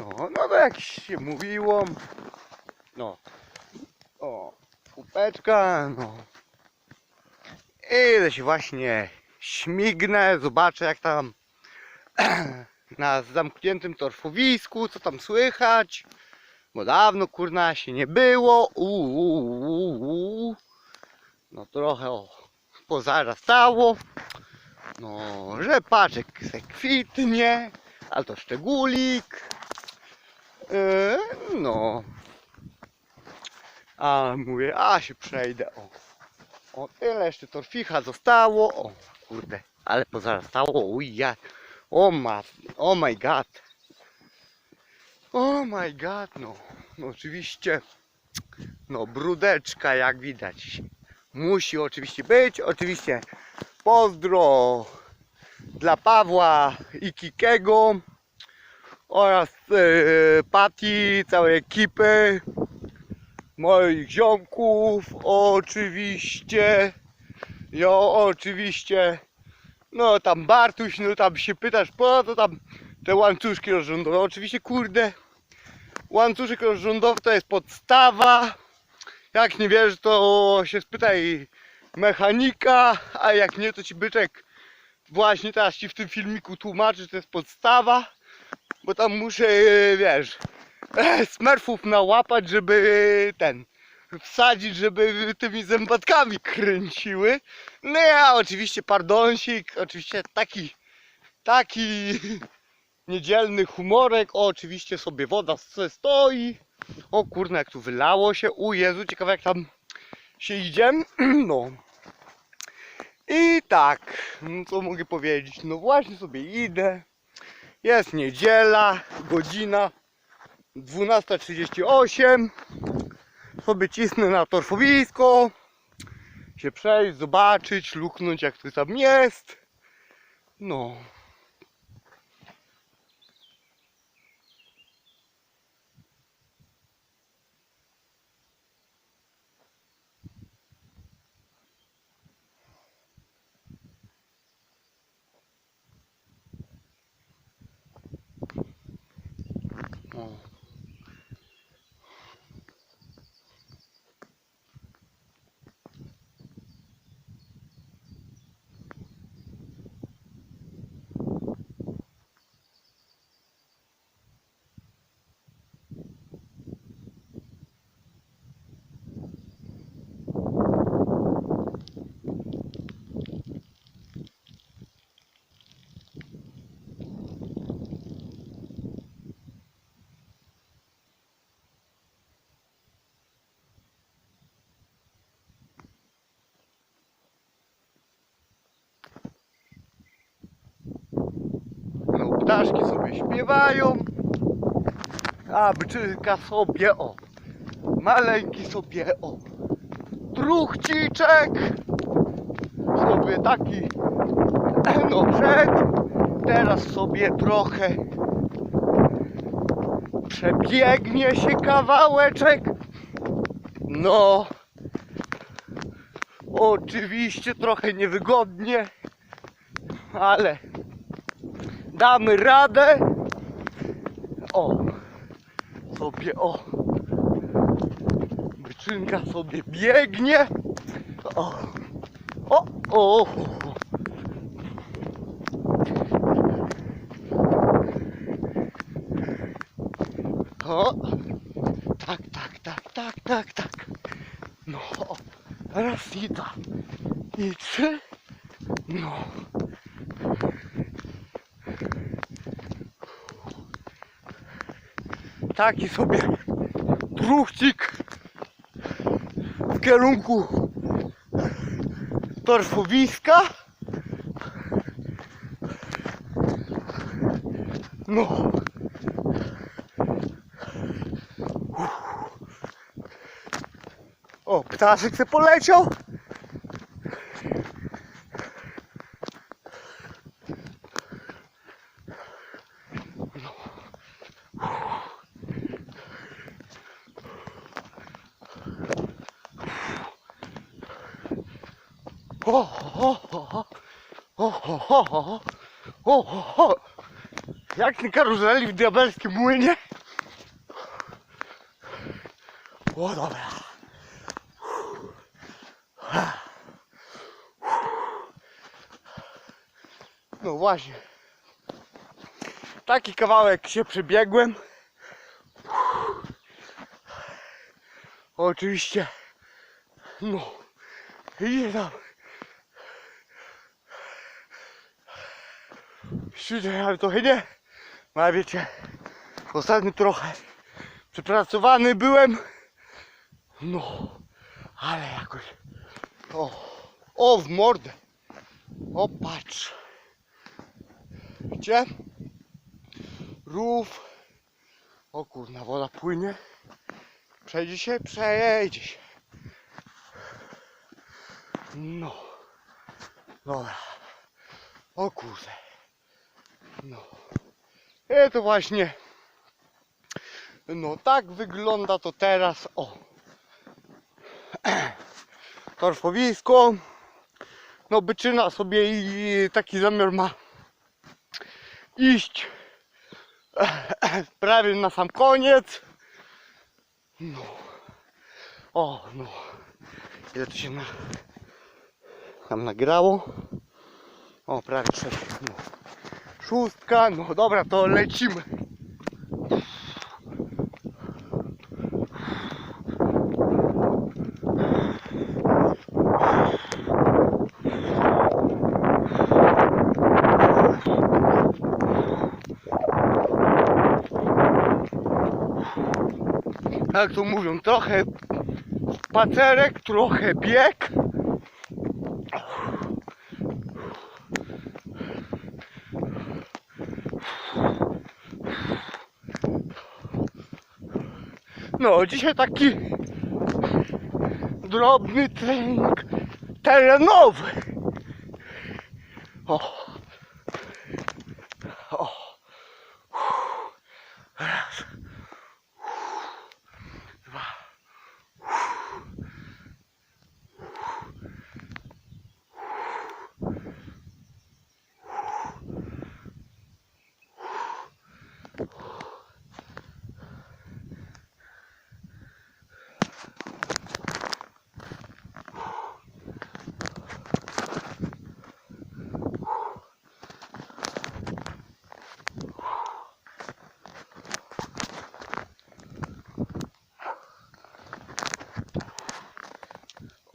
No, no jak się mówiło, no, o, kupeczka, no. Się właśnie śmignę, zobaczę jak tam na zamkniętym torfowisku, co tam słychać. Bo dawno kurna się nie było. Uuu. No trochę o, pozarastało. No, rzepaczek se kwitnie, ale to szczególik. Yy, no. A mówię, a się przejdę. O, o tyle jeszcze torficha zostało. O kurde, ale pozarastało. Uj, ja. O ma, oh my god. Oh my god, no. no. Oczywiście, no brudeczka jak widać. Musi oczywiście być. Oczywiście pozdro dla Pawła i Kikego oraz yy, Pati, całej ekipy, moich ziomków, oczywiście, jo, oczywiście, no tam Bartuś, no tam się pytasz, po co tam te łańcuszki rozrządowe, oczywiście, kurde, łańcuszek rozrządowy to jest podstawa, jak nie wiesz, to się spytaj mechanika, a jak nie, to ci byczek właśnie teraz ci w tym filmiku tłumaczy, że to jest podstawa, bo tam muszę, wiesz, e, smerfów nałapać, żeby ten, wsadzić, żeby tymi zębatkami kręciły. No ja oczywiście pardonsik, oczywiście taki, taki niedzielny humorek, o, oczywiście sobie woda stoi. O kurna, jak tu wylało się, u Jezu, ciekawe jak tam się idzie, no. I tak, co mogę powiedzieć, no właśnie sobie idę, jest niedziela, godzina 12.38, sobie cisnę na torfowisko, się przejść, zobaczyć, luknąć jak to tam jest, no. Ptaszki sobie śpiewają, a bczylka sobie, o, maleńki sobie, o, truchciczek, sobie taki, no przed, teraz sobie trochę. Przebiegnie się kawałeczek, no, oczywiście trochę niewygodnie, ale damy radę. O, sobie o. Byczynka sobie biegnie. O, o, o. O, tak, tak, tak, tak, tak, tak. No, raz i dwa, i trzy. No. Taki sobie truchcik w kierunku torfowiska. No. O, ptaszek se poleciał. Oho, jak na karuzeli w diabelskim młynie. O dobra. No właśnie. Taki kawałek się przybiegłem. Oczywiście. No. Idzie tam. Ćwiczę, ale trochę nie. No ale wiecie, ostatnio trochę przepracowany byłem. No, ale jakoś. O, o w mordę. O patrz. Gdzie? Rów. O kurna, woda płynie. Przejdzie się, przejedzie się. No. Dobra. O kurde. No. I to właśnie. No tak wygląda to teraz. O. Torfowisko. No byczyna sobie i taki zamiar ma iść prawie na sam koniec. No. O, no. Ile to się na, tam nagrało? O, prawie sześć. No. Szóstka, no dobra, to lecimy. Jak to mówią, trochę spacerek, trochę bieg. No, dzisiaj taki drobny trening terenowy. O.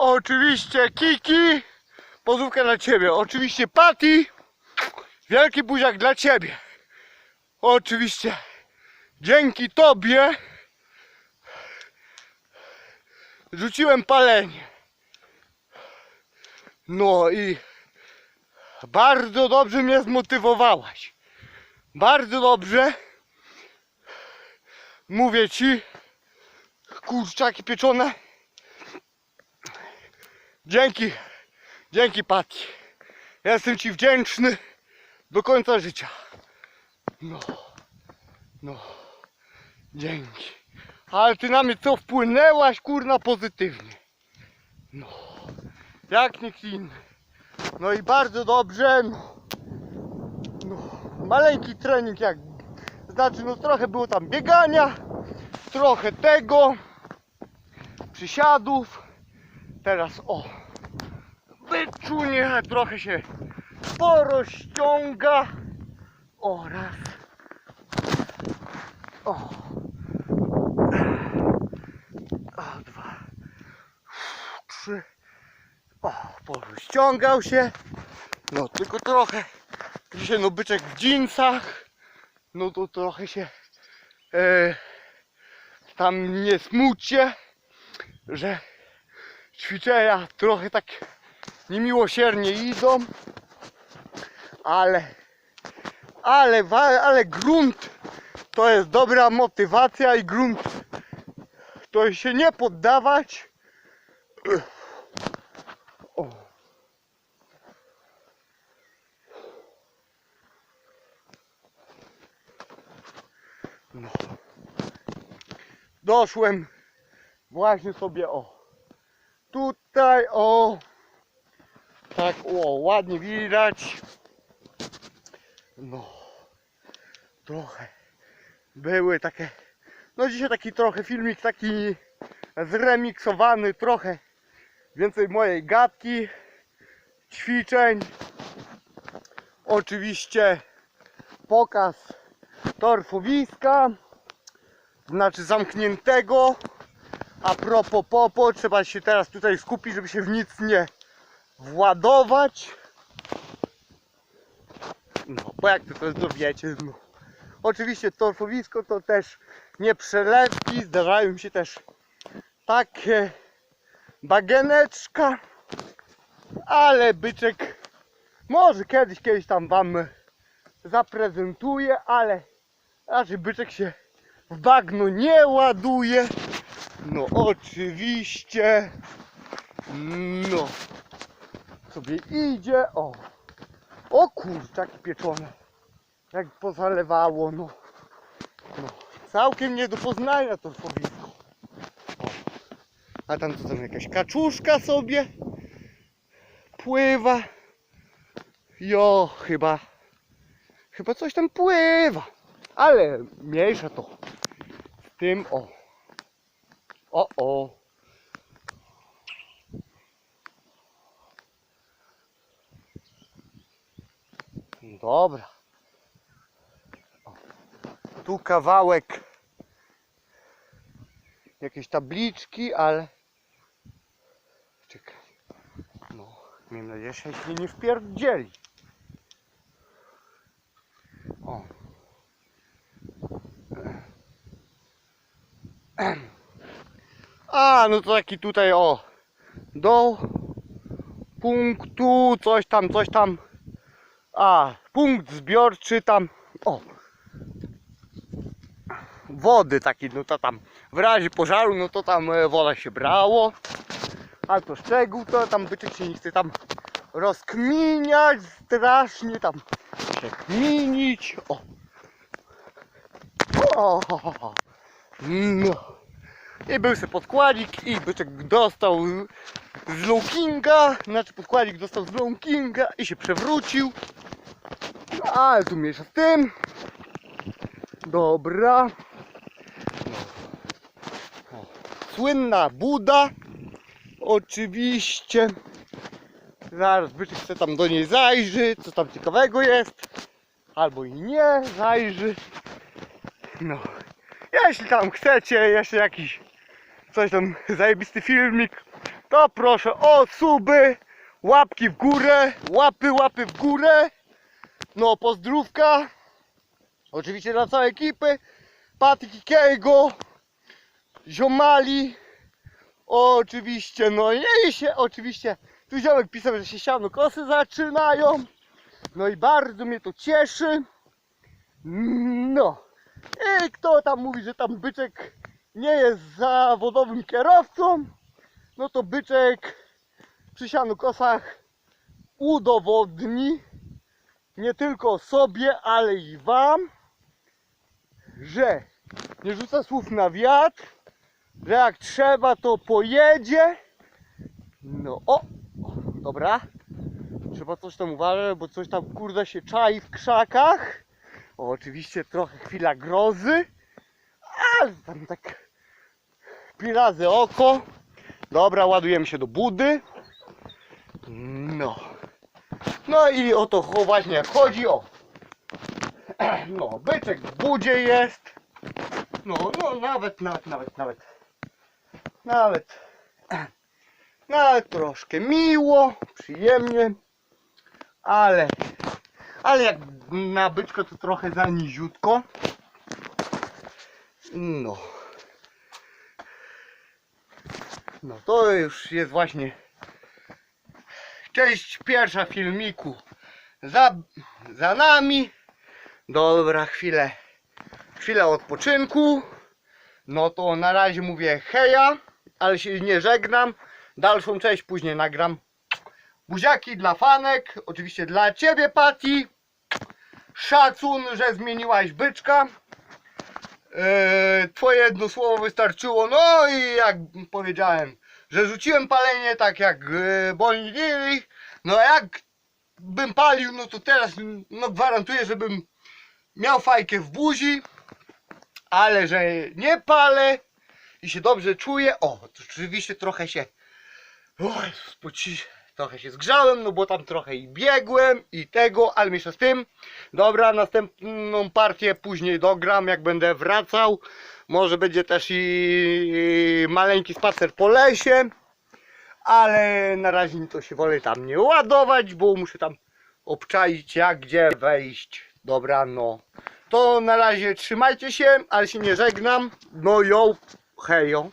Oczywiście Kiki, pozówka dla Ciebie. Oczywiście Patty, wielki buziak dla Ciebie. Oczywiście dzięki Tobie rzuciłem palenie. No i bardzo dobrze mnie zmotywowałaś. Bardzo dobrze. Mówię Ci, kurczaki pieczone. Dzięki, dzięki Patty. Jestem Ci wdzięczny do końca życia. No, no, dzięki. Ale Ty na mnie co wpłynęłaś, kurna, pozytywnie. No, jak nikt inny. No i bardzo dobrze, no, no maleńki trening jak, znaczy no trochę było tam biegania, trochę tego, przysiadów. Teraz o, wyczunie, trochę się porozciąga. O, raz. O. O, dwa. Trzy. O, porozciągał się. No, tylko trochę. Dzisiaj no byczek w dżinsach. No to trochę się e, tam nie smucie, że ćwiczenia trochę tak niemiłosiernie idą, ale, ale, ale grunt to jest dobra motywacja i grunt to się nie poddawać. No. Doszłem właśnie sobie o tutaj o tak o ładnie widać no trochę były takie. No dzisiaj taki trochę filmik taki zremiksowany, trochę więcej mojej gadki, ćwiczeń. Oczywiście pokaz torfowiska, znaczy zamkniętego. A propos popo, trzeba się teraz tutaj skupić, żeby się w nic nie władować. No, bo jak to, to, to wiecie, no. Oczywiście torfowisko to też nie przelewki, zdarzają się też takie bageneczka, ale byczek może kiedyś, kiedyś tam wam zaprezentuję, ale raczej byczek się w bagno nie ładuje. No oczywiście, no sobie idzie, o, o kurczaki pieczone, jak pozalewało, no, no, całkiem nie do poznania to słowisko. A tam co tam jakaś kaczuszka sobie pływa. Jo, chyba, chyba coś tam pływa, ale mniejsza to z tym, o, o, o. Dobra. Tu kawałek jakieś tabliczki, ale czekaj. No, miejmy nadzieję, że się nie wpierdzieli. O. A, no to taki tutaj o do punktu coś tam, coś tam. A, punkt zbiorczy tam. O. Wody taki, no to tam w razie pożaru, no to tam e, woda się brało. Ale to szczegół, to tam byczek się nie chce tam rozkminiać strasznie tam się kminić. O. O. No. I był sobie podkładzik i byczek dostał z Low Kinga, znaczy podkładzik dostał z Low Kinga i się przewrócił. Ale tu mniejsza z tym. Dobra. Słynna Buda. Oczywiście. Zaraz byczek chce tam do niej zajrzy, co tam ciekawego jest. Albo i nie zajrzy. No. Jeśli tam chcecie jeszcze jakiś coś tam zajebisty filmik, to proszę o suby, łapki w górę, łapy, łapy w górę. No pozdrówka. Oczywiście dla całej ekipy. Patryk Kejgo, Ziomali. Oczywiście, no i się, oczywiście. Tu ziomek pisał, że się siano kosy zaczynają. No i bardzo mnie to cieszy. No. I kto tam mówi, że tam byczek nie jest zawodowym kierowcą, no to byczek przy sianu kosach udowodni nie tylko sobie, ale i wam, że nie rzuca słów na wiatr, że jak trzeba to pojedzie. No o, dobra. Trzeba coś tam uważać, bo coś tam kurde się czai w krzakach. O, oczywiście trochę chwila grozy, ale tam tak pi razy oko. Dobra, ładujemy się do budy. No. No i o to właśnie chodzi, o. No, byczek w budzie jest. No, no, nawet, nawet, nawet, nawet. Nawet. Nawet troszkę miło, przyjemnie. Ale, ale jak na byczko to trochę za niziutko. No. No to już jest właśnie część pierwsza filmiku za, za nami. Dobra, chwilę, chwilę odpoczynku. No to na razie mówię heja, ale się nie żegnam. Dalszą część później nagram. Buziaki dla fanek, oczywiście dla ciebie Pati. Szacun, że zmieniłaś byczka. Eee, twoje jedno słowo wystarczyło. No i jak powiedziałem, że rzuciłem palenie tak jak e, Bonnie Lily. No jak bym palił, no to teraz no gwarantuję, żebym miał fajkę w buzi, ale że nie palę i się dobrze czuję. O, to rzeczywiście trochę się. Oj. Trochę się zgrzałem, no bo tam trochę i biegłem i tego, ale mniejsza z tym. Dobra, następną partię później dogram, jak będę wracał. Może będzie też i maleńki spacer po lesie. Ale na razie to się wolę tam nie ładować, bo muszę tam obczaić jak gdzie wejść. Dobra, no. To na razie trzymajcie się, ale się nie żegnam. No jo, hejo.